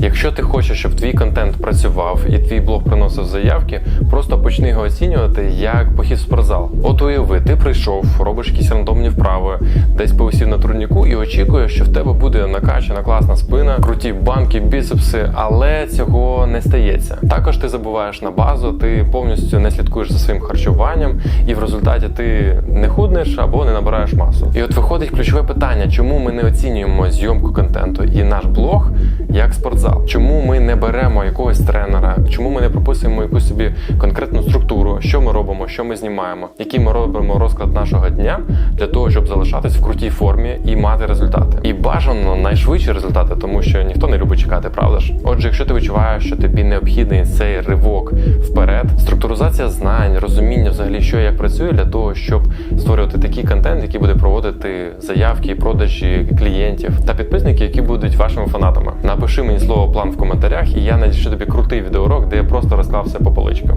Якщо ти хочеш, щоб твій контент працював і твій блог приносив заявки, просто почни його оцінювати як похід в спортзал. От уяви, ти прийшов, робиш якісь рандомні вправи, десь повисів на турніку і очікуєш, що в тебе буде накачана класна спина, круті банки, біцепси, але цього не стається. Також ти забуваєш на базу, ти повністю не слідкуєш за своїм харчуванням, і в результаті ти не худнеш або не набираєш масу. І от виходить ключове питання, чому ми не оцінюємо зйомку контенту і наш блог як спортзал. Чому ми не беремо якогось тренера? Чому ми не прописуємо якусь собі конкретну структуру, що ми робимо, що ми знімаємо, який ми робимо розклад нашого дня для того, щоб залишатись в крутій формі і мати результати. І бажано найшвидші результати, тому що ніхто не любить чекати, правда ж? Отже, якщо ти відчуваєш, що тобі необхідний цей ривок вперед, структуризація знань, розуміння взагалі, що і як працює для того, щоб створювати такий контент, який буде проводити заявки, продажі клієнтів та підписники, які будуть вашими фанатами. Напиши мені слово план в коментарях, і я надішлю тобі крутий відеоурок, де я просто розклав все по поличкам.